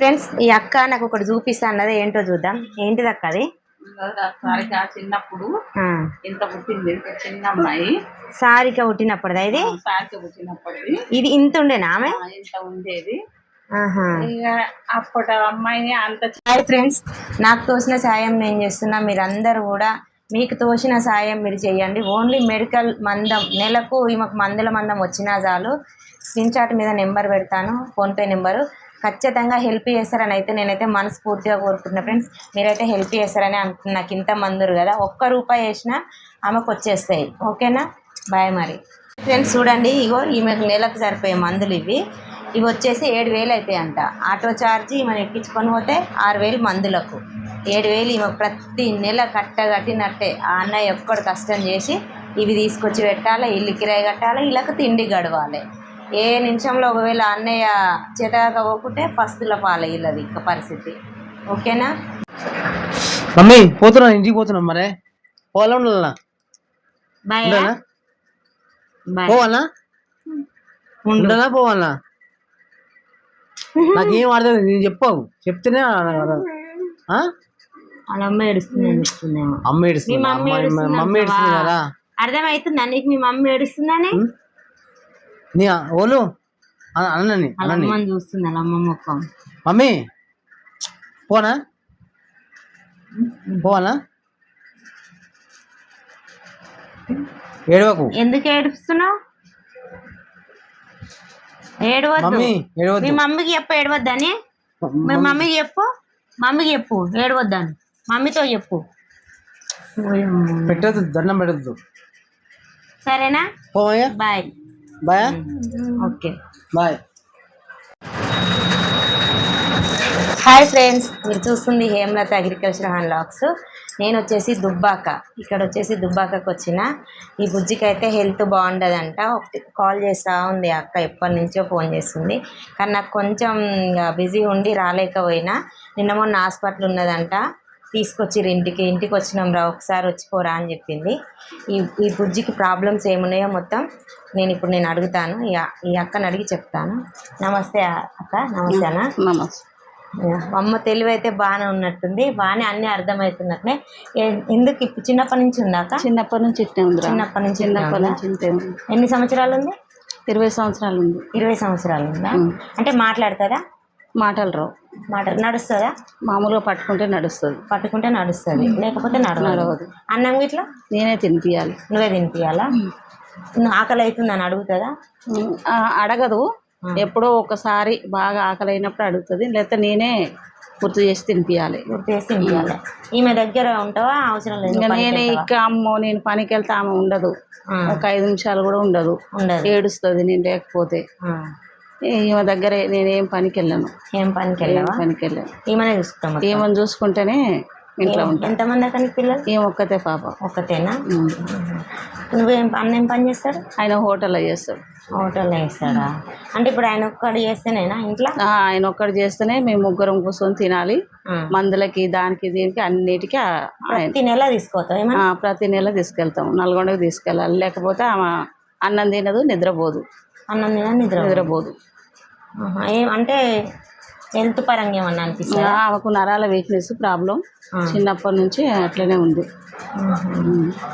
Friends ఈ అక్క నాకు ఒకటి చూపిస్తా అన్నది ఏంటో చూద్దాం. ఏంటిది అక్క అది సారిక చిన్నప్పుడు ఇంత పుట్టింది చిన్న అమ్మాయి. సారిక పుట్టినప్పుడుదా ఇది? సారిక పుట్టినప్పటిది ఇది ఇంత ఉండేనా ఆమె? ఇంత ఉండేది. అప్పటి అమ్మాయి అంత హాయ్ ఫ్రెండ్స్ నాకు తోసిన సాయం నేను చేస్తున్నా. మీరందరూ కూడా మీకు తోచిన సాయం మీరు చేయండి. ఓన్లీ మెడికల్ మందం నెలకు ఈమెకు మందుల మందం వచ్చినా చాలు. స్క్రీన్ షాట్ మీద నెంబర్ పెడతాను ఫోన్పే నెంబరు. ఖచ్చితంగా హెల్ప్ చేస్తారని అయితే నేనైతే మనస్ఫూర్తిగా కోరుకుంటున్నా ఫ్రెండ్స్. మీరైతే హెల్ప్ చేస్తారని అంటున్నా. నాకు ఇంత మందురు కదా. ఒక్క రూపాయి వేసినా ఆమెకు వచ్చేస్తాయి. ఓకేనా? బాయ్ మరి. ఫ్రెండ్స్ చూడండి ఇగో ఈమెకు నెలకు సరిపోయే మందులు ఇవి. ఇవి వచ్చేసి ఏడు వేలు అవుతాయి అంట ఆటో ఛార్జ్ మనం ఎక్కించుకొని పోతే ఆరు వేలు మందులకు. ఏడు వేలు ఈమె ప్రతి నెల కట్ట కట్టినట్టే ఆ అన్నయ్య ఒక్కడు కష్టం చేసి ఇవి తీసుకొచ్చి పెట్టాలి ఇల్లు కిరాయి కట్టాలి ఇళ్ళకి తిండి గడవాలి. ఏ నిమిషంలో ఒకవేళ అన్నయ్య చేతకపోకుంటే పస్తుల పాల ఇల్లది ఇక పరిస్థితి. ఓకేనా? మమ్మీ పోతున్నా ఇంటికి పోతున్నాం మరే. బాయ్ పోవాలా? ఉండాలా పోవాలా? నాకేం అర్థం నేను చెప్పావు. చెప్తేనే అమ్మ ఏడుస్తుంది అమ్మ ఏడుస్తుంది? మమ్మీ అమ్మాయి ఏడుస్తుంది మమ్మీ ఏడుస్తుంది కదా. అర్థమవుతుందా నీకు? మీ మమ్మీ ఏడుస్తుందని? నీ ఓలు అ- అన్నని వాళ్ళ అన్నని. అమ్మని చూస్తుంది అమ్మ ముఖం. మమ్మీ పోనా? పోవాలా? ఏడవకు. ఎందుకు ఏడుస్తున్నావు? ఏడవద్దు. మీ మమ్మీకి చెప్పు ఏడవద్దని. మీ మమ్మీకి చెప్పు. మమ్మీకి చెప్పు ఏడవద్దని. మమ్మీతో చెప్పు. పెట్టద్దు దండం పెట్టద్దు సరేనా? Bye. Bye. Okay. Bye. Hi friends మీరు చూస్తుంది హేమలత అగ్రికల్చర్ అండ్ లాక్స్. నేను వచ్చేసి దుబ్బాక. ఇక్కడ వచ్చేసి దుబ్బాకకు వచ్చిన. ఈ బుజ్జికి అయితే హెల్త్ బాగుండదంట. ఒకటి కాల్ చేస్తూ ఉంది అక్క ఎప్పటి నుంచో ఫోన్ చేస్తుంది. కానీ నాకు కొంచెం బిజీ ఉండి రాలేకపోయినా. నిన్న మొన్న హాస్పిటల్ ఉన్నదంట. తీసుకొచ్చిర్రు ఇంటికి ఇంటికి వచ్చినాం రా ఒకసారి వచ్చిపోరా అని చెప్పింది. ఈ ఈ బుజ్జికి ప్రాబ్లమ్స్ ఏమున్నాయో మొత్తం నేను ఇప్పుడు నేను అడుగుతాను. ఈ అక్కని అడిగి చెప్తాను. నమస్తే అక్క నమస్తే అన్న. నమస్తే. అమ్మ తెలివి అయితే బాగానే ఉన్నట్టుంది. బాగానే అన్ని అర్థమవుతున్నట్లే ఎందుకు ఇప్పుడు చిన్నప్పటి నుంచి ఉందాక చిన్నప్పటి నుంచి చిన్నప్పటి నుంచి చిన్నప్పటి? నుంచి ఎన్ని సంవత్సరాలు ఉంది? ఇరవై సంవత్సరాలు ఉంది. ఇరవై సంవత్సరాలు ఉందా? అంటే మాట్లాడుతుందా మాటలు రావు. మాట నడుస్తుందా? మామూలుగా పట్టుకుంటే నడుస్తుంది. పట్టుకుంటే నడుస్తుంది. లేకపోతే నడవదు. అన్నం గిట్లా? నేనే తినిపియాలి. నువ్వే తినిపియాలా? నువ్వు ఆకలి అవుతుందని అడుగుతుందా? అడగదు. ఎప్పుడో ఒకసారి బాగా ఆకలి అయినప్పుడు అడుగుతుంది. లేకపోతే నేనే గుర్తు చేసి తినిపియాలి. గుర్తు చేసి తినిపియాలి. ఈమె దగ్గర ఉంటావా? అవసరం లేదు. నేనే? ఇక అమ్మో నేను పనికి వెళ్తే ఆమె ఉండదు. ఒక ఐదు నిమిషాలు కూడా ఉండదు. ఏడుస్తుంది. నేను లేకపోతే. ఈమె దగ్గర నేనేం పనికి వెళ్ళను ఏం పనికి ఏం వెళ్ళావా పనికి వెళ్ళను చూసుకుంటాం మొత్తం. ఏమని చూసుకుంటేనే ఇంట్లో ఉంటాను ఎంతమంది అక్కడ పిల్లలు? ఏం ఒక్కతే పాప. ఒక్కతేనా. నువ్వేం అన్న ఏం పని చేస్తాడు? ఆయన హోటల్లో చేస్తాడు. హోటల్లో చేస్తాడా? అంటే ఇప్పుడు ఆయన ఒక్కడు చేస్తేనేనా ఇంట్లో? ఆయన ఒక్కడు చేస్తేనే మేము ముగ్గురం కూర్చొని తినాలి. మందులకి దానికి దీనికి అన్నిటికీ ప్రతి నెల ఆ, ప్రతి నెల తీసుకెళ్తాం. నల్గొండకు తీసుకెళ్ళాలి. లేకపోతే ఆమె అన్నం తినదు నిద్రపోదు. అన్నం తిన నిద్ర నిద్రపోదు. ఏం అంటే హెల్త్ పరంగా ఏమన్నా అనిపిస్తుంది ఆ, ఆమెకు నరాల వీక్నెస్ ప్రాబ్లం చిన్నప్పటి నుంచి అట్లనే ఉంది.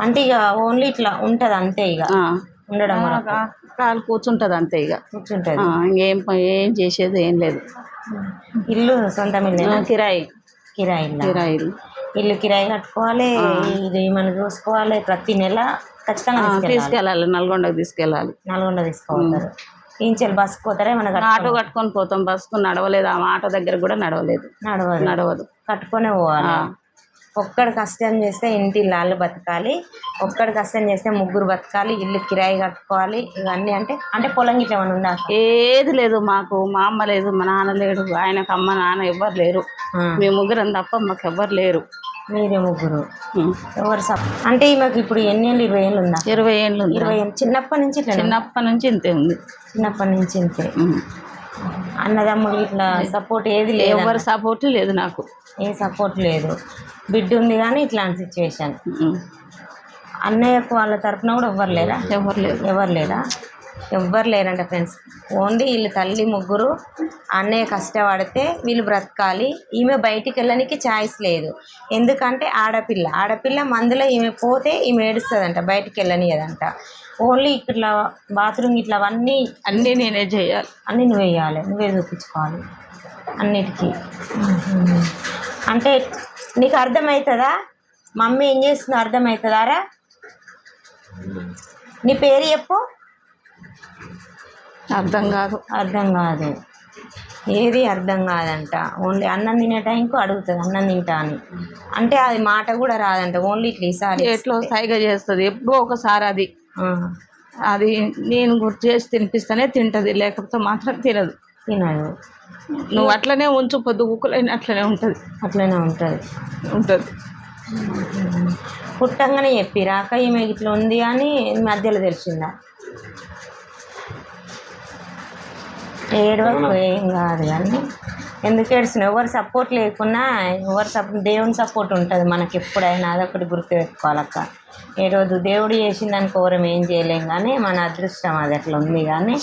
అంటే ఇక ఓన్లీ ఇట్లా ఉంటది అంతే ఇక. ఉండడం కాలు కూర్చుంటుంది అంతే ఇక. కూర్చుంటది. ఇంకేం ఏం చేసేది ఏం లేదు. ఇల్లు సొంత ఇల్లు కిరాయి. కిరాయి ఇల్లా? కిరాయిలు ఇల్లు. కిరాయి కట్టుకోవాలి ఇది మనం చూసుకోవాలి ప్రతి నెల ఖచ్చితంగా తీసుకెళ్ళాలి. నల్గొండకు తీసుకెళ్ళాలి. నల్గొండ తీసుకోవాలి ఇంచెల్ బస్సు పోతారా ఏమన్నా ఆటో కట్టుకొని పోతాం. బస్సుకు నడవలేదు. ఆమె ఆటో దగ్గర కూడా నడవలేదు. నడవదు. నడవదు. కట్టుకొనే పోవాలి. ఒక్కడు కష్టం చేస్తే ఇంటి ఇల్లాలు బతకాలి. ఒక్కడు కష్టం చేస్తే ముగ్గురు బతకాలి. ఇల్లు కిరాయి కట్టుకోవాలి. ఇవన్నీ అంటే అంటే పొలం గిట్ల ఏమైనా ఉందా? ఏది లేదు మాకు. మా అమ్మ లేదు మా నాన్న లేడు ఆయనకు అమ్మ నాన్న ఎవ్వరు లేరు. మేము ముగ్గురం తప్ప మాకు ఎవ్వరు లేరు. మీరే ముగ్గురు. ఎవరు అంటే ఈమెకు ఇప్పుడు ఎన్ని ఏళ్ళు ఇరవై ఏళ్ళు ఉందా? ఇరవై ఏళ్ళు ఇరవై ఏళ్ళు. చిన్నప్పటి నుంచి ఇట్లా చిన్నప్పటి నుంచి ఇంతే ఉంది. చిన్నప్పటి నుంచి ఇంతే. అన్నదమ్ముడు ఇట్లా సపోర్ట్ ఏది లేదు ఎవరి సపోర్ట్ లేదు నాకు. ఏ సపోర్ట్ లేదు. బిడ్డ ఉంది కానీ ఇట్లాంటి సిచ్యువేషన్. అన్నయ్యకు వాళ్ళ తరపున కూడా ఎవ్వరు లేరా? ఎవరు లేరు. ఎవరు లేరా? ఎవ్వరు లేరంట ఫ్రెండ్స్. ఓన్లీ వీళ్ళు తల్లి ముగ్గురు అన్నయ్య కష్టపడితే వీళ్ళు బ్రతకాలి. ఈమె బయటికి వెళ్ళడానికి ఛాయిస్ లేదు. ఎందుకంటే ఆడపిల్ల. ఆడపిల్ల మందులో ఈమె పోతే ఈమె ఏడుస్తుందంట బయటికి వెళ్ళనియదంట. ఓన్లీ ఇట్లా బాత్రూమ్ ఇట్లా అవన్నీ అన్నీ నేనే చేయాలి. అన్నీ నువ్వు వేయాలి నువ్వే చూపించుకోవాలి. అన్నిటికీ. అంటే నీకు అర్థమవుతుందా? మమ్మీ ఏం చేస్తుందో అర్థమవుతుందారా నీ పేరు చెప్పు. అర్థం కాదు. అర్థం కాదు. ఏది అర్థం కాదంట. ఓన్లీ అన్నం తినే టైంకు అడుగుతుంది అన్నం తింటా అని. అంటే అది మాట కూడా రాదంట. ఓన్లీ ఇట్లా ఈసారి ఎట్లో సైగ చేస్తుంది. ఎప్పుడో ఒకసారి అది. అది నేను గుర్తు చేసి తినిపిస్తేనే తింటది. లేకపోతే మాత్రం తినదు. తినదు. నువ్వు అట్లనే ఉంచు పొద్దు కుక్కలైన అట్లనే ఉంటుంది. అట్లనే ఉంటుంది. ఉంటుంది. పుట్టంగానే చెప్పిరాక ఈమె ఇట్లా ఉంది అని మధ్యలో తెలిసిందా? ఏడవకు ఏం కాదు కానీ ఎందుకు ఏడుస్తున్నావు ఎవరు సపోర్ట్ లేకున్నా ఎవరు సపోర్ట్ దేవుని సపోర్ట్ ఉంటుంది మనకి ఎప్పుడైనా. అదొకటి గుర్తు పెట్టుకోవాలక్క ఏడవద్దు. దేవుడు చేసిన దానికి ఎవరం ఏం చేయలేం కానీ మన అదృష్టం అది అట్లా ఉంది కానీ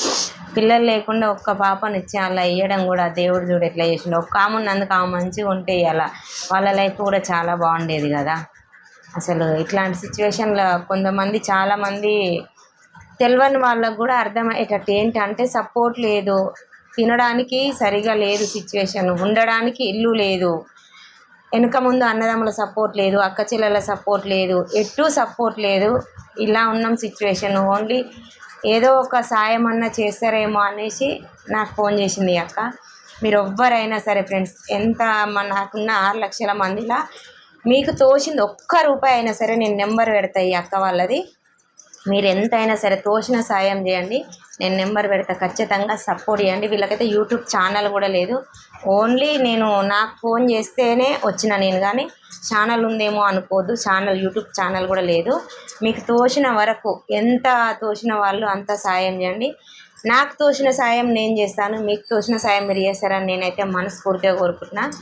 పిల్లలు లేకుండా ఒక్క పాపని ఇచ్చి అలా ఇవ్వడం కూడా దేవుడు చూడు ఎట్లా చేసిండు. ఒక్క ఆమె ఉన్నందుకు ఆమె మంచిగా ఉంటే అలా వాళ్ళ లైఫ్ కూడా చాలా బాగుండేది కదా. అసలు ఇట్లాంటి సిచ్యువేషన్లో కొంతమంది చాలామంది తెలియని వాళ్ళకు కూడా అర్థమయ్యేటట్టు. ఏంటంటే సపోర్ట్ లేదు. తినడానికి సరిగా లేదు సిచ్యువేషన్ ఉండడానికి ఇల్లు లేదు. వెనుక ముందు అన్నదమ్ముల సపోర్ట్ లేదు. అక్క చెల్లెల సపోర్ట్ లేదు. ఎటు సపోర్ట్ లేదు. ఇలా ఉన్నాం సిచ్యువేషన్ ఓన్లీ ఏదో ఒక సాయం అన్నా చేస్తారేమో అనేసి నాకు ఫోన్ చేసింది ఈ అక్క. మీరు ఎవ్వరైనా సరే ఫ్రెండ్స్ ఎంత మన నాకున్న ఆరు లక్షల మందిలా మీకు తోచింది ఒక్క రూపాయి అయినా సరే నేను నెంబర్ పెడతా ఈ అక్క వాళ్ళది. మీరు ఎంతైనా సరే తోచిన సాయం చేయండి. నేను నెంబర్ పెడతా ఖచ్చితంగా సపోర్ట్ చేయండి. వీళ్ళకైతే యూట్యూబ్ ఛానల్ కూడా లేదు. ఓన్లీ నేను నాకు ఫోన్ చేస్తేనే వచ్చిన నేను కానీ ఛానల్ ఉందేమో అనుకోవద్దు. ఛానల్ యూట్యూబ్ ఛానల్ కూడా లేదు. మీకు తోచిన వరకు ఎంత తోచిన వాళ్ళు అంత సాయం చేయండి. నాకు తోచిన సాయం నేను చేస్తాను. మీకు తోచిన సాయం మీరు చేస్తారని నేనైతే మనస్ఫూర్తిగా కోరుకుంటున్నాను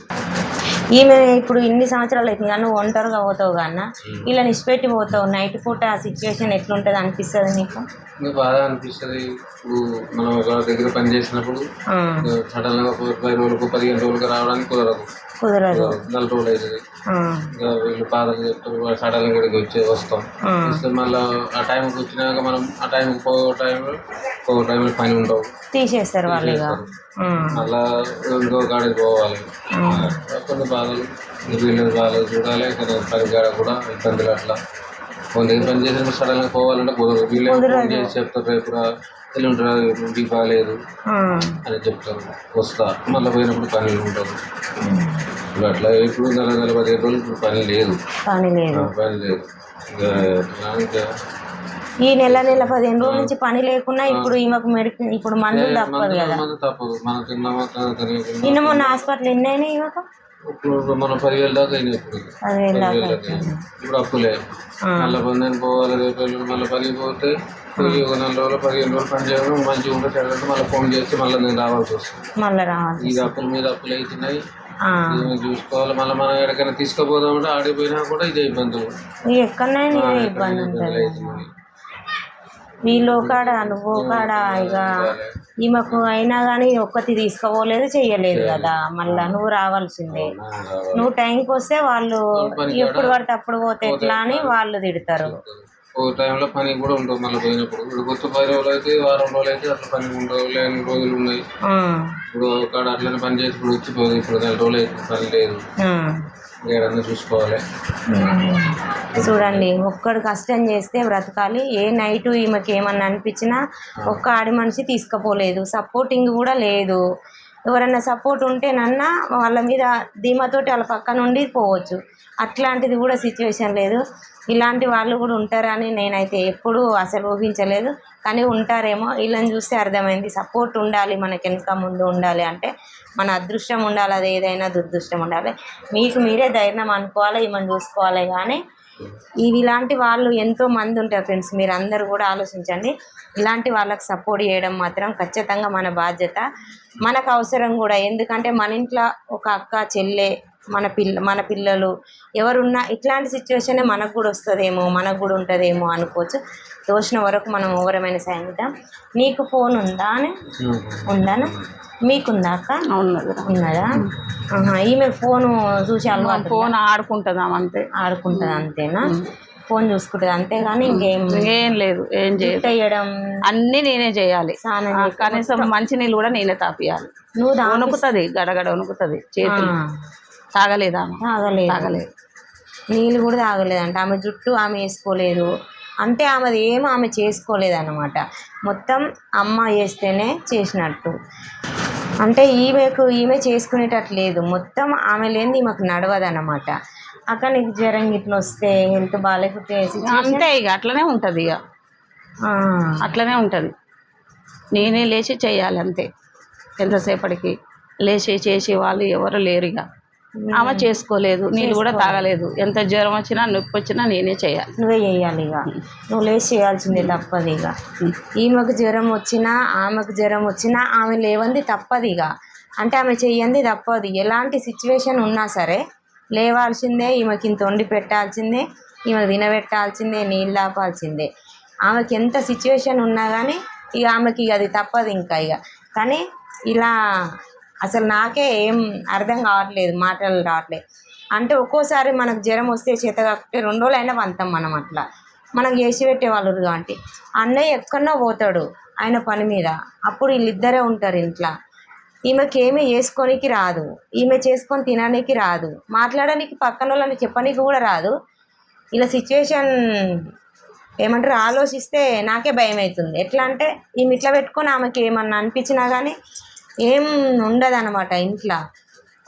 ఈమె ఇప్పుడు ఇన్ని సంవత్సరాలు అవుతుంది కానీ నువ్వు ఒంటరిగా పోతావు కన్నా. ఇలా నిష్పెట్టి పోతావు. నైట్ పూట ఆ సిచ్యువేషన్ ఎట్లుంటుంది అనిపిస్తుంది నీకు? ఇంకా బాధ అనిపిస్తుంది. ఇప్పుడు మనం ఒక దగ్గర పని చేసినప్పుడు ఆ, సడన్గా ఒక పది రోజులకు పదిహేను రోజులకు రావడానికి కుదరదు. కుదరదు. నెల రోజులు అవుతుంది. ఇంకా వీళ్ళు బాధలు చెప్తారు సడన్ ఇక్కడికి వచ్చి వస్తాం. వస్తే మళ్ళీ ఆ టైంకి వచ్చినాక మనం ఆ టైంకి పోయే టైంలో పోయే టైంలో పని ఉండవు. తీసేస్తారు వాళ్ళు మళ్ళా ఇంకో కాడికి పోవాలి. కొన్ని బాధలు వీళ్ళు బాధలు చూడాలి కదా పని కాడ కూడా ఇబ్బందులు అట్లా. దగ్గర పని చేసినప్పుడు సడన్గా పోవాలంటే కుదరదు వీళ్ళు ఫోన్ చేసి చెప్తారు రేపు రా ఎల్లుండి రా ఇంటికి బాగాలేదు అని చెప్తారు. వస్తా. మళ్ళీ పోయినప్పుడు పని ఉంటుంది ఇప్పుడు అట్లా ఇప్పుడు నెల నెల పదిహేను రోజులు ఇప్పుడు పని లేదు. పని లేదు. పని లేదు. ఈ నెల నెల పదిహేను రోజుల నుంచి పని లేకున్నా ఇప్పుడు ఈమెకు మెడిసిన్ ఇప్పుడు మందులు తప్పదు కదా. తప్పదు. మనం నిన్న మొన్న హాస్పిటల్ ఎన్ని అయినాయి ఈమెకు? ఇప్పుడు మనం పదివేలు దాకా అయినాయి ఇప్పుడు. ఇప్పుడు అప్పులే. మళ్ళీ బంధుని పోవాలి రేపు మళ్ళీ పనికి పోతే ఒక నెల రోజులు పదిహేను రోజులు పని చేయడం మంచిగా ఉంటే మళ్ళీ ఫోన్ చేసి మళ్ళీ నేను రావాల్సి వస్తుంది. మళ్ళీ రావాలి ఇది అప్పుల మీద అప్పులు అవుతున్నాయి చూసుకోవాలి. మళ్ళీ మనం ఎక్కడికైనా తీసుకుపోదామంటే ఆడిపోయినా కూడా ఇదే ఇబ్బందులు ఇక ఎక్కడైనా ఇదే ఇబ్బంది ఉంటుంది. వీళ్ళు కాడ నువ్వు కాడ ఇక ఈమెకు అయినా కానీ ఒక్కటి తీసుకోపోలేదు చెయ్యలేదు కదా. మళ్ళా నువ్వు రావాల్సిందే. నువ్వు టైంకి వస్తే వాళ్ళు ఎప్పుడు పడితే అప్పుడు పోతే ఎట్లా అని వాళ్ళు తిడతారు. ఓ టైంలో పని కూడా ఉంటుంది మళ్ళీ పోయినప్పుడు. ఇప్పుడు కొత్త పది రోజులు అయితే వారం రోజులు అయితే అట్లా పని ఉండవు. లేని రోజులు ఉన్నాయి. ఇప్పుడు ఒక అట్లనే పని చేసి ఇప్పుడు వచ్చిపోదు. ఇప్పుడు నెల రోజులు అయితే పని లేదు. ఏడన్నా చూసుకోవాలి. చూడండి ఒక్కడు కష్టం చేస్తే బ్రతకాలి. ఏ నైట్ ఈమెకి ఏమన్నా అనిపించినా ఒక్క ఆడి మనిషి తీసుకుపోలేదు. సపోర్టింగ్ కూడా లేదు. ఎవరైనా సపోర్ట్ ఉంటేనన్నా వాళ్ళ మీద ధీమాతోటి వాళ్ళ పక్క నుండి పోవచ్చు. అట్లాంటిది కూడా సిచ్యువేషన్ లేదు. ఇలాంటి వాళ్ళు కూడా ఉంటారని నేనైతే ఎప్పుడూ అసలు ఊహించలేదు. కానీ ఉంటారేమో వీళ్ళని చూస్తే అర్థమైంది. సపోర్ట్ ఉండాలి మనకి వెనుక ముందు ఉండాలి అంటే మన అదృష్టం ఉండాలి అది ఏదైనా దురదృష్టం ఉండాలి. మీకు మీరే ధైర్యం అనుకోవాలి ఈమెను చూసుకోవాలి? కానీ ఇవి ఇలాంటి వాళ్ళు ఎంతో మంది ఉంటారు ఫ్రెండ్స్ మీరు అందరూ కూడా ఆలోచించండి. ఇలాంటి వాళ్ళకి సపోర్ట్ చేయడం మాత్రం ఖచ్చితంగా మన బాధ్యత. మనకు అవసరం కూడా. ఎందుకంటే మన ఇంట్లో ఒక అక్క చెల్లె మన పిల్ల మన పిల్లలు. ఎవరున్నా ఇట్లాంటి సిచ్యువేషన్ మనకు కూడా వస్తుందేమో మనకు కూడా ఉంటుందేమో అనుకోవచ్చు. తోచిన వరకు మనం ఓవరమైన సాయం చేద్దాం నీకు ఫోన్ ఉందా అని? ఉందానా? మీకుందా అక్క? ఉన్నదిరా ఉన్నదా? ఈమె ఫోను చూసి అలవాటు ఫోన్ ఆడుకుంటుందాం అంతే. ఆడుకుంటుంది అంతేనా? ఫోన్ చూసుకుంటుంది? అంతేగాని ఇంకేం ఏం లేదు. ఏం వేయడం అన్నీ నేనే చేయాలి. కనీసం మంచి నీళ్ళు కూడా నేనే తాపియాలి. నువ్వు వణుకుతుంది గడగడ వణుకుతుంది చేతులు. ఆ, తాగలేదా తాగలేదు. తాగలేదు. నీళ్ళు కూడా తాగలేదంట. ఆమె జుట్టు ఆమె వేసుకోలేదు. అంటే ఆమెది ఏమో ఆమె చేసుకోలేదు అనమాట మొత్తం అమ్మ చేస్తేనే చేసినట్టు. అంటే ఈమెకు ఈమె చేసుకునేటట్టు లేదు. మొత్తం ఆమె లేనిది ఈమెకు నడవదు అనమాట అక్క నీకు జ్వరం ఇట్లా వస్తే హెల్త్ బాగాలేకపోతే అంతే ఇక అట్లనే ఉంటుంది ఇక అట్లనే ఉంటుంది. నేనే లేచి చేయాలి అంతే ఎంతసేపటికి. లేచి చేసి వాళ్ళు ఎవరు లేరు ఇక ఆమె చేసుకోలేదు నీళ్ళు కూడా తాగలేదు. ఎంత జ్వరం వచ్చినా నొప్పి వచ్చినా నేనే చేయాలి. నువ్వే చేయాలి ఇక. నువ్వు లేచి చేయాల్సిందే తప్పదు ఇక. ఈమెకు జ్వరం వచ్చినా ఆమెకు జ్వరం వచ్చినా ఆమె లేవంది తప్పదు ఇక. అంటే ఆమె చెయ్యంది తప్పదు. ఎలాంటి సిచ్యువేషన్ ఉన్నా సరే లేవాల్సిందే ఈమెకి ఇంత వండి పెట్టాల్సిందే ఈమెకు తినబెట్టాల్సిందే నీళ్ళు తాపాల్సిందే. ఆమెకి ఎంత సిచ్యువేషన్ ఉన్నా కానీ ఇక ఆమెకి ఇక అది తప్పదు ఇంకా ఇక. కానీ ఇలా అసలు నాకే ఏం అర్థం కావట్లేదు మాటలు రావట్లేదు. అంటే ఒక్కోసారి మనకు జ్వరం వస్తే చేత కాకపోతే రెండు రోజులు అయినా వంతాం మనం అట్లా. మనకు చేసి పెట్టేవాళ్ళు కాబట్టి. అన్నయ్య ఎక్కడన్నా పోతాడు ఆయన పని మీద. అప్పుడు వీళ్ళిద్దరే ఉంటారు ఇంట్లో. ఈమెకి ఏమీ చేసుకోనికి రాదు. ఈమె చేసుకొని తినడానికి రాదు. మాట్లాడడానికి పక్కన వాళ్ళని చెప్పడానికి కూడా రాదు. ఇలా సిచ్యువేషన్ ఏమంటారు ఆలోచిస్తే నాకే భయం అవుతుంది ఎట్లా అంటే ఈమె ఇట్లా పెట్టుకొని ఆమెకి ఏమన్నా అనిపించినా కానీ ఏం ఉండదు అనమాట ఇంట్లో.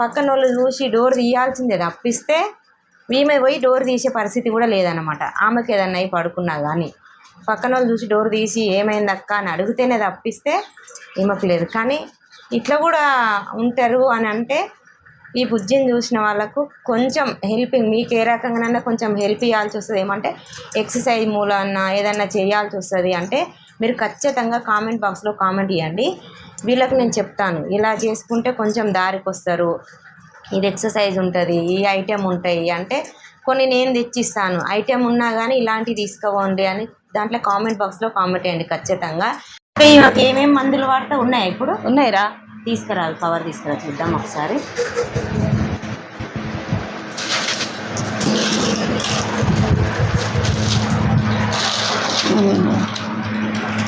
పక్కన వాళ్ళు చూసి డోర్ తీయాల్సిందే తప్పిస్తే ఈమె పోయి డోర్ తీసే పరిస్థితి కూడా లేదనమాట ఆమెకి ఏదన్నా అయి పడుకున్నా కానీ పక్కన వాళ్ళు చూసి డోర్ తీసి ఏమైంది అక్క అని అడిగితేనే తప్పిస్తే ఈమెకు లేదు. కానీ ఇట్లా కూడా ఉంటారు అని అంటే ఈ బుజ్జిని చూసిన వాళ్ళకు కొంచెం హెల్పింగ్ మీకు ఏ రకంగానైనా కొంచెం హెల్ప్ ఇవ్వాల్సి వస్తుంది. ఏమంటే ఎక్సర్సైజ్ మూలన్న ఏదన్నా చేయాల్సి వస్తుంది అంటే మీరు ఖచ్చితంగా కామెంట్ బాక్స్లో కామెంట్ ఇవ్వండి వీళ్ళకి నేను చెప్తాను. ఇలా చేసుకుంటే కొంచెం దారికి వస్తారు ఇది ఎక్సర్సైజ్ ఉంటుంది ఈ ఐటెం ఉంటాయి అంటే కొన్ని నేను తెచ్చిస్తాను. ఐటెం ఉన్నా కానీ ఇలాంటివి తీసుకోవండి అని దాంట్లో కామెంట్ బాక్స్లో కామెంట్ చేయండి ఖచ్చితంగా. ఏమేమి మందులు వాడితే ఉన్నాయి ఇప్పుడు? ఉన్నాయిరా. తీసుకురాలి కవర్ తీసుకురా చూద్దాం ఒకసారి.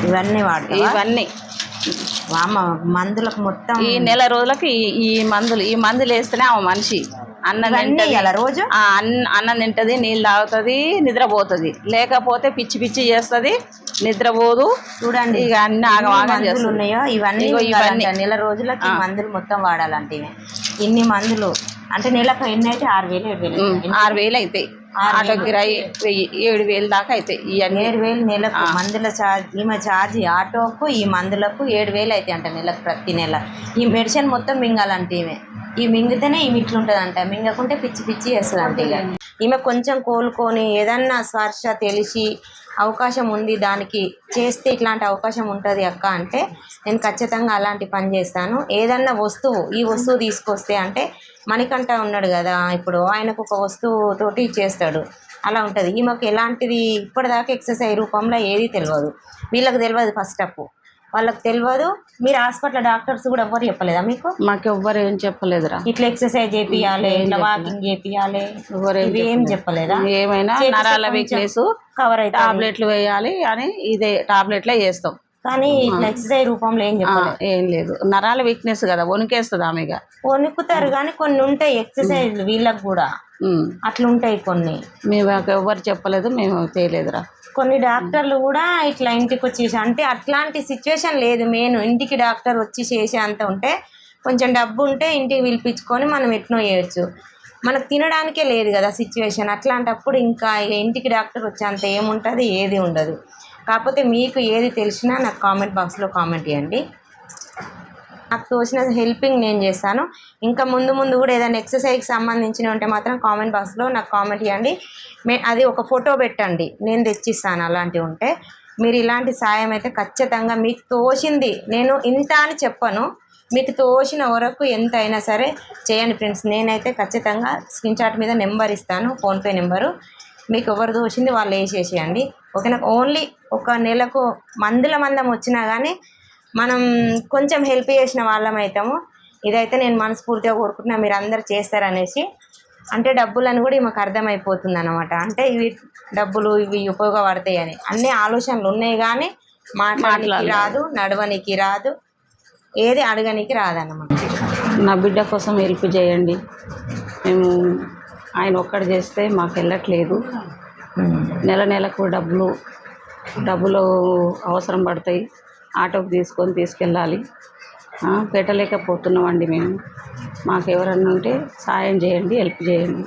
ఇవన్నీ వాడతావా? ఇవన్నీ. మందులకు మొత్తం ఈ నెల రోజులకి ఈ- మందులు ఈ మందులు వేస్తేనే ఆమె మనిషి. అన్నం తింటది. రోజు? ఆ, అన్న తింటది నీళ్ళు తాగుతుంది నిద్రపోతుంది. లేకపోతే పిచ్చి పిచ్చి చేస్తుంది నిద్రపోదు. చూడండి ఇక అన్ని మందులు ఉన్నాయో ఇవన్నీ. నెల రోజులకి మందులు మొత్తం వాడాలంటే. ఇన్ని మందులు. అంటే నెలకు ఎన్ని అయితే ఆరు వేలు ఏడు వేలు ఆరు వేలు అవుతాయి ఆటో కిరాయి వెయ్యి ఏడు వేలు దాకా అవుతాయి ఇవన్నీ ఏడు వేలు నెలకు మందుల ఛార్జ్ ఈమె ఛార్జ్ ఆటోకు ఈ మందులకు ఏడు వేలు అవుతాయి అంట నెలకు ప్రతి నెల. ఈ మెడిసిన్ మొత్తం మింగాలంట ఈమె. ఈ మింగితేనే ఈమె ఇట్లుంటుంది అంట మింగకుంటే పిచ్చి పిచ్చి చేస్తుంది అంట ఇక. ఈమె కొంచెం కోలుకొని ఏదన్నా స్పర్శ తెలిసి అవకాశం ఉంది దానికి చేస్తే ఇట్లాంటి అవకాశం ఉంటుంది అక్క అంటే నేను ఖచ్చితంగా అలాంటి పని చేస్తాను. ఏదన్నా వస్తువు ఈ వస్తువు తీసుకొస్తే అంటే మణికంఠ ఉన్నాడు కదా ఇప్పుడు ఆయనకు ఒక వస్తువుతోటి చేస్తాడు. అలా ఉంటుంది. ఈమెకు ఎలాంటిది ఇప్పటిదాకా ఎక్సర్సైజ్ రూపంలో ఏది తెలియదు వీళ్ళకి తెలియదు ఫస్ట్ అప్ వాళ్ళకి తెలియదు మీరు హాస్పిటల్ డాక్టర్స్ కూడా ఎవ్వరు చెప్పలేదా మీకు? మాకు ఎవ్వరు ఏం చెప్పలేదురా. ఇట్లా ఎక్సర్సైజ్ చేపియాలి ఇట్లా వాకింగ్ చేపియాలి ఎవరు ఏం చెప్పలేదా. ఏమైనా నరాల వీక్నెస్ కవర్ అవుతుంది టాబ్లెట్లు వేయాలి అని ఇదే టాబ్లెట్లే చేస్తాం. కానీ ఇట్లా ఎక్సర్సైజ్ రూపంలో ఏం చెప్పలేదు. ఏం లేదు. నరాల వీక్నెస్ కదా వణికేస్తుంది ఆమె వణుకుతారు కానీ కొన్ని ఉంటాయి ఎక్సర్సైజ్ వీళ్ళకి కూడా. ఉమ్. అట్లా ఉంటాయి కొన్ని. మేము ఎవరు చెప్పలేదు మేము తేలేదురా కొన్ని డాక్టర్లు కూడా ఇట్లా ఇంటికి వచ్చేసి అంటే అట్లాంటి సిచ్యువేషన్ లేదు. మెయిన్ ఇంటికి డాక్టర్ వచ్చి చేసే అంత ఉంటే కొంచెం డబ్బు ఉంటే ఇంటికి పిలిపించుకొని మనం ఎట్నో చేయొచ్చు. మనకు తినడానికే లేదు కదా సిచ్యువేషన్ అట్లాంటప్పుడు ఇంకా ఇక ఇంటికి డాక్టర్ వచ్చేంత ఏముంటుంది? ఏది ఉండదు. కాకపోతే మీకు ఏది తెలిసినా నాకు కామెంట్ బాక్స్లో కామెంట్ చేయండి. నాకు తోచిన హెల్పింగ్ నేను చేస్తాను ఇంకా ముందు ముందు కూడా ఏదైనా ఎక్సర్సైజ్కి సంబంధించిన ఉంటే మాత్రం కామెంట్ బాక్స్లో నాకు కామెంట్ ఇవ్వండి మే అది ఒక ఫోటో పెట్టండి. నేను తెచ్చిస్తాను అలాంటివి ఉంటే. మీరు ఇలాంటి సాయం అయితే ఖచ్చితంగా మీకు తోచింది. నేను ఇంత అని చెప్పను. మీకు తోచిన వరకు ఎంత అయినా సరే చేయండి ఫ్రెండ్స్ నేనైతే ఖచ్చితంగా స్క్రీన్ షాట్ మీద నెంబర్ ఇస్తాను. ఫోన్పే నెంబరు మీకు ఎవరు తోచింది వాళ్ళు వేసేసేయండి. ఓకేనా? ఓన్లీ ఒక నెలకు మందుల మందం వచ్చినా కానీ మనం కొంచెం హెల్ప్ చేసిన వాళ్ళం అవుతాము ఇదైతే నేను మనస్ఫూర్తిగా కోరుకుంటున్నా మీరు అందరు చేస్తారనేసి. అంటే డబ్బులని కూడా మాకు అర్థమైపోతుంది అనమాట అంటే ఇవి డబ్బులు ఇవి ఉపయోగపడతాయి అని. అన్ని ఆలోచనలు ఉన్నాయి కానీ మాట్లాడడానికి రాదు నడవనికి రాదు. ఏది అడగనికి రాదన్నమాట. నా బిడ్డ కోసం హెల్ప్ చేయండి. మేము ఆయన ఒక్కడు చేస్తే మాకు వెళ్ళట్లేదు. నెల నెలకు డబ్బులు డబ్బులు అవసరం పడతాయి. ఆటోకి తీసుకొని తీసుకెళ్ళాలి. పెట్టలేకపోతున్నామండి మేము. మాకు ఎవరన్నా ఉంటే సాయం చేయండి హెల్ప్ చేయండి.